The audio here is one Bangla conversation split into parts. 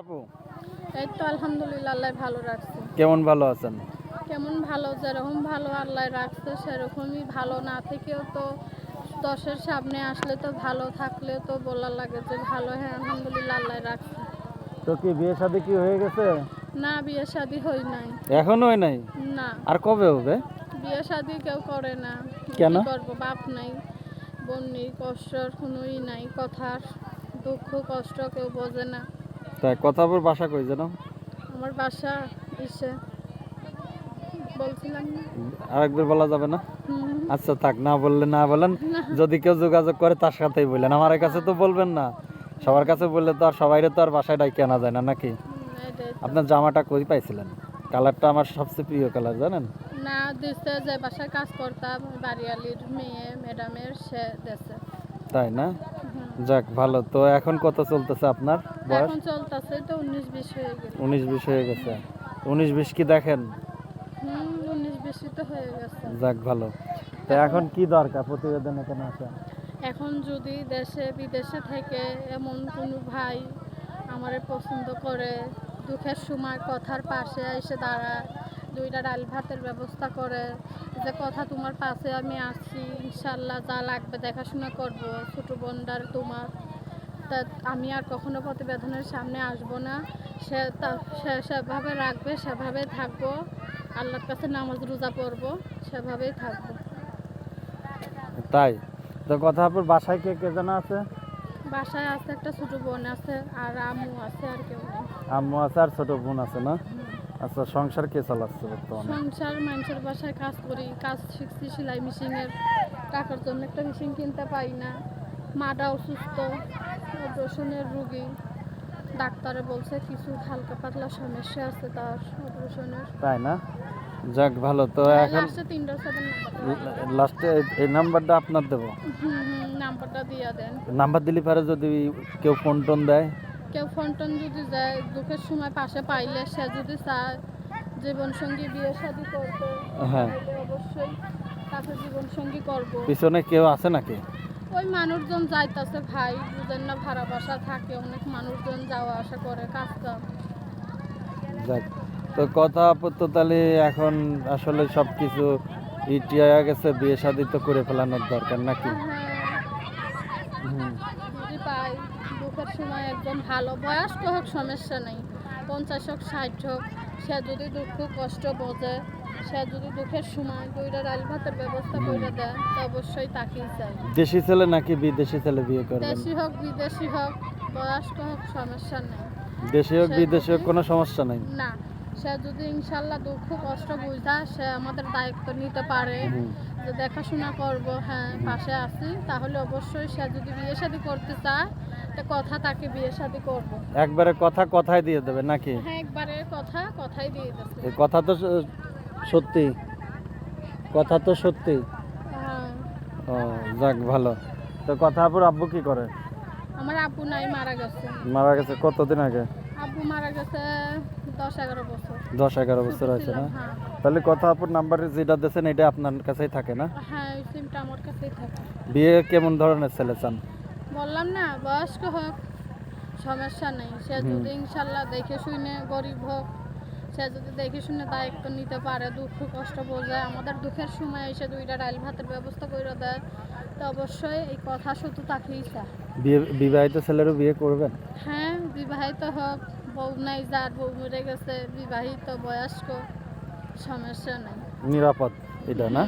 আপু এই তো আলহামদুলিল্লাহ আল্লাহ ভালো রাখছে। কেমন ভালো আছেন? কেমন ভালো যেরকম ভালো আল্লাহ রাখছে সেরকমই ভালো না থেকেও তো দশের সামনে আসলে তো ভালো থাকলে তো বলার লাগে যে ভালো হ্যাঁ আলহামদুলিল্লাহ আল্লাহ রাখছে। তো কি বিয়ে শাদী কি হয়ে গেছে? না বিয়ে শাদি হই নাই। এখনও হয় নাই? না। আর কবে হবে? বিয়ে শাদি কেউ করে না। কেন? করব বাপ নাই বোন নেই কষ্টর কোনোই নাই কথার দুঃখ কষ্ট কেউ বোঝে না। তাই কথা বল বাসা কই যেন? আমার বাসা ইসে বলছিলাম আরেকবার বলা যাবে না? আচ্ছা থাক না বললে না বলেন। যদি কেউ যোগাযোগ করে তার সাথেই বললেন। আমার কাছে তো বলবেন না। সবার কাছে বললে তো আর সবাইরে তো আর বাসায় ডাইকে আনা যায় না নাকি। আপনার জামাটা কই পাইছিলেন? কালারটা আমার সবচেয়ে প্রিয় কালার জানেন? না দিছে যে বাসায় কাজ করতাম বাড়িয়ালির মেয়ে ম্যাডামের সে দেশে তাই না? যাক ভালো। তো এখন কত চলতেছে আপনার বয়স? এখন চলতেছে তো উনিশ বিশ হয়ে গেছে। উনিশ বিশ হয়ে গেছে। উনিশ বিশ কি দেখেন? হুম তো হয়ে গেছে। যাক ভালো। তো এখন কি দরকার প্রতিবেদনে কেন আসা? এখন যদি দেশে বিদেশে থেকে এমন কোনো ভাই আমারে পছন্দ করে দুঃখের সময় কথার পাশে এসে দাঁড়ায় দুইটা ডাল ভাতের ব্যবস্থা করে যে কথা তোমার পাশে আমি আছি ইনশাল্লাহ যা লাগবে দেখাশোনা করব ছোটো বোনটার তোমার। তা আমি আর কখনো প্রতিবেদনের সামনে আসব না। সে তা- সে সেভাবে রাখবে সেভাবে থাকব। আল্লাহর কাছে নামাজ রোজা পড়ব সেভাবেই থাকব। তাই? তো কথা আপনার বাসায় কে কে যেন আছে? বাসায় আছে একটা ছোট বোন আছে আর আম্মু আছে আর কেউ নেই। আম্মু আছে আর ছোট বোন আছে না? আচ্ছা সংসার কে চালাচ্ছে বর্তমানে? সংসার মানুষের বাসায় কাজ করি কাজ শিখছি সেলাই মেশিনের টাকার জন্য একটা মেশিন কিনতে পাই না। মাটা অসুস্থ অপারেশনের রুগী। ডাক্তারে বলছে কিছু হালকা পাতলা সমস্যা আছে তার অপারেশনের। তাই না? যাক ভালো তো এখন লাস্টে তিনটা সেভেন লাস্টে এই নাম্বারটা আপনার দেবো? নাম্বারটা দিয়ে দেন। নাম্বার দিলে পারে যদি কেউ ফোন টোন দেয় কেউ ফোন টোন যদি যায় দুঃখের সময় পাশে পাইলে সে যদি চায় জীবন সঙ্গী বিয়ে শাদি করতে হ্যাঁ। অবশ্যই তাকে জীবন সঙ্গী করব। পিছনে কেউ আছে নাকি? ওই মানুষজন যাইতাছে ভাই বুঝেন না ভাড়া বাসা থাকে অনেক মানুষজন যাওয়া আসা করে কাজ কাম। যাক তো কথা তো তাহলে এখন আসলে সব কিছু ইটিয়া গেছে বিয়ে শাদি তো করে ফেলানোর দরকার নাকি? হ্যাঁ। হুম। দুঃখের সময় একদম ভালো বয়স্ক হোক সমস্যা নেই। পঞ্চাশ হোক ষাট হোক সে যদি দুঃখ কষ্ট বোঝে সে যদি দুঃখের সময় দুইটা ডাল ভাতের ব্যবস্থা করে দেয় তো অবশ্যই তাকেই চাই। দেশি ছেলে নাকি বিদেশি ছেলে বিয়ে করবেন? দেশি হোক বিদেশি হোক বয়স্ক হোক সমস্যা নেই। দেশি হোক বিদেশি হোক কোনো সমস্যা নেই? না সে যদি ইনশাল্লাহ দুঃখ কষ্ট বুঝা সে আমাদের দায়িত্ব নিতে পারে যে দেখাশোনা করব হ্যাঁ পাশে আছি তাহলে অবশ্যই সে যদি বিয়ে শাদি করতে চায় তো কথা তাকে বিয়ে শাদি করব। একবারে কথা কথাই দিয়ে দেবে নাকি? হ্যাঁ একবারে কথা কথাই দিয়ে দিচ্ছে এই কথা তো সত্যি। কথা তো সত্যি। হ্যাঁ। ও যাক ভালো। তো কথা আপুর আব্বু কি করে? আমার আব্বু নাই মারা গেছে। মারা গেছে কতদিন আগে? আব্বু মারা গেছে দশ এগারো বছর। দশ এগারো বছর হয়েছে না? হ্যাঁ। তাহলে কথা আপুর নাম্বার যেটা দিয়েছেন এটা আপনার কাছেই থাকে না? হ্যাঁ সিমটা আমার কাছেই থাকে। বিয়ে কেমন ধরনের ছেলে চান? বললাম না বয়স্ক হোক সমস্যা নেই। সে যদি ইনশাল্লাহ দেখে শুনে গরিব হোক সে যদি দেখে শুনে দায়িত্ব নিতে পারে দুঃখ কষ্ট বোঝায় আমাদের দুঃখের সময় এসে দুইটা ডাইল ভাতের ব্যবস্থা করে দেয় তো অবশ্যই এই কথা শুধু তাকেই চায় বিবাহিত ছেলেরও বিয়ে করবেন? হ্যাঁ বিবাহিত হোক বউ নাই যার বউ মরে গেছে বিবাহিত বয়স্ক সমস্যা নেই। নিরাপদ এটা না।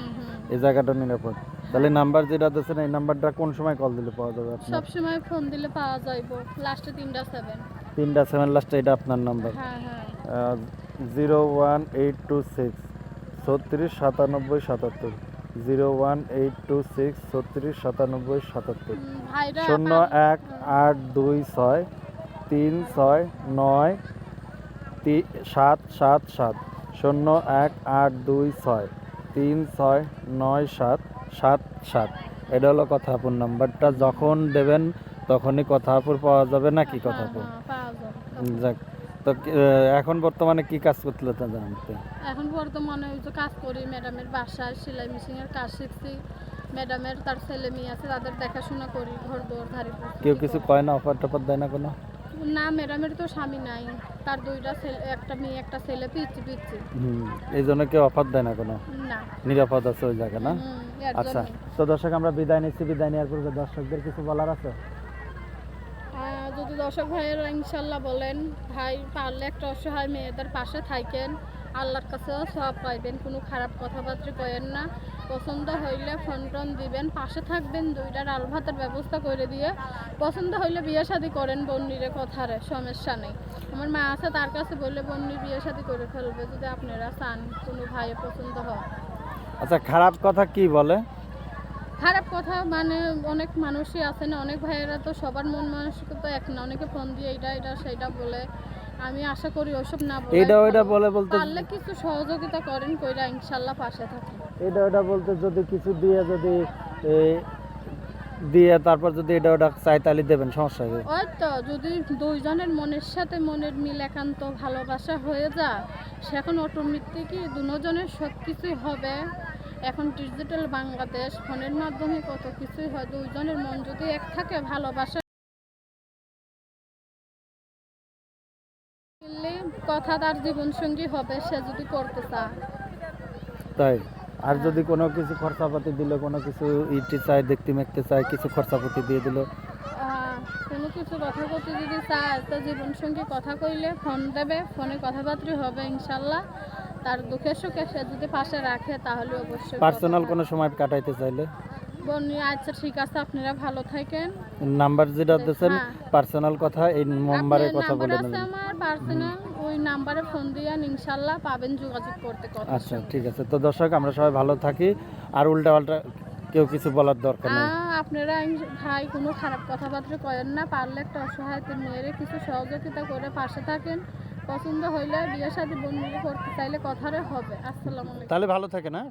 এই জায়গাটা নিরাপদ। তাহলে নাম্বার যেটা দিয়েছেন এই নাম্বারটা কোন সময় কল দিলে পাওয়া যাবে আপনার? সব সময় ফোন দিলে পাওয়া যাইব। লাস্টে তিনটা সেভেন তিনটা সেভেন লাস্টে এটা আপনার নাম্বার হ্যাঁ হ্যাঁ। Zero one eight two six ছত্রিশ সাতানব্বই সাতাত্তর। Zero one eight two six ছত্রিশ সাতানব্বই সাতাত্তর। শূন্য এক আট দুই ছয় তিন ছয় নয় সাত সাত সাত। শূন্য এক আট দুই ছয় তিন ছয় নয় সাত। সাত সাত। এটা হলো কথাপুর নাম্বারটা। যখন দেবেন তখনই কথাপুর পাওয়া যাবে নাকি কথাপুর? পাওয়া যাবে। যাক তো এখন বর্তমানে কি কাজ করতে জানতে? এখন বর্তমানে ওই যে কাজ করি ম্যাডামের বাসায় সেলাই মেশিনের কাজ শিখছি। ম্যাডামের তার ছেলে মেয়ে আছে তাদের দেখাশোনা করি ঘর দৌড় ধারে কেউ কিছু কয় না অফার টফার দেয় না কোনো? না ম্যাডামের তো স্বামী নাই। তার দুইটা ছেলে একটা মেয়ে একটা ছেলে পিচ্ছি পিচ্ছি। হুম এই জন্য কেউ অফার দেয় না কোনো? না। নিরাপদ আছে ওই জায়গা না? আচ্ছা তো দর্শক আমরা বিদায় নিচ্ছি বিদায় নেওয়ার পূর্বে দর্শকদের কিছু বলার আছে? যদি দর্শক ভাইয়েরা ইনশাল্লাহ বলেন ভাই পারলে একটা অসহায় মেয়েদের পাশে থাকেন আল্লাহর কাছেও সব পাইবেন কোনো খারাপ কথাবার্তা কয়েন না। পছন্দ হইলে ফোন টোন দিবেন পাশে থাকবেন দুইটা ডাল ভাতের ব্যবস্থা করে দিয়ে। পছন্দ হইলে বিয়ে শাদি করেন বন্নিরে কথারে সমস্যা নেই। আমার মা আছে তার কাছে বললে বন্নি বিয়ে শাদি করে ফেলবে যদি আপনারা চান কোনো ভাইয়ের পছন্দ হয়। আচ্ছা খারাপ কথা কি বলে? খারাপ কথা মানে অনেক মানুষই আছে না অনেক ভাইয়েরা তো সবার মন মানসিকতা এক না অনেকে ফোন দিয়ে এটা এটা সেটা বলে। আমি আশা করি ওসব না বলে এইটা ওইটা বলে বলতে পারলে কিছু সহযোগিতা করেন কইরা ইনশাআল্লাহ পাশে থাকি এটা ওটা বলতে যদি কিছু দিয়ে যদি দিয়ে তারপর যদি এটা ওটা চাই তাহলে দেবেন সমস্যা কি? ওই তো যদি দুইজনের মনের সাথে মনের মিল একান্ত ভালোবাসা হয়ে যায় সেখন অটোমেটিকই দুজনের সব কিছুই হবে। এখন ডিজিটাল বাংলাদেশ ফোনের মাধ্যমে কত কিছুই হয় দুইজনের মন যদি এক থাকে ভালোবাসা কথা তার জীবনসঙ্গী হবে সে যদি করতে চায়। তাই? আর যদি কোনো কিছু খরচাপাতি দিল কোনো কিছু ইটি চাই দেখতে মেখতে চাই কিছু খরচাপাতি দিয়ে দিল? কোনো কিছু কথা করতে যদি চায় তো জীবন সঙ্গে কথা কইলে ফোন দেবে ফোনে কথাবার্তা হবে ইনশাল্লাহ। তার দুঃখে সুখে সে যদি পাশে রাখে তাহলে অবশ্যই পার্সোনাল কোনো সময় কাটাইতে চাইলে? বনি আচ্ছা ঠিক আছে আপনারা ভালো থাকেন। নাম্বার যেটা দিয়েছেন হ্যাঁ। পার্সোনাল কথা এই নাম্বারে কথা বলে নেবেন। আমার পার্সোনাল ওই নাম্বারে ফোন দিয়ে ইনশাল্লাহ পাবেন যোগাযোগ করতে কথা আচ্ছা ঠিক আছে। তো দর্শক আমরা সবাই ভালো থাকি। আর উল্টা পাল্টা কেউ কিছু বলার দরকার নেই। আপনারা ভাই কোনো খারাপ কথাবার্তা করেন না পারলে একটা অসহায় মেয়েরে কিছু সহযোগিতা করে পাশে থাকেন। পছন্দ হইলে বিয়ে শাদী বন্ধু করতে চাইলে কথারে হবে। আসসালামু আলাইকুম। তাহলে ভালো থাকে না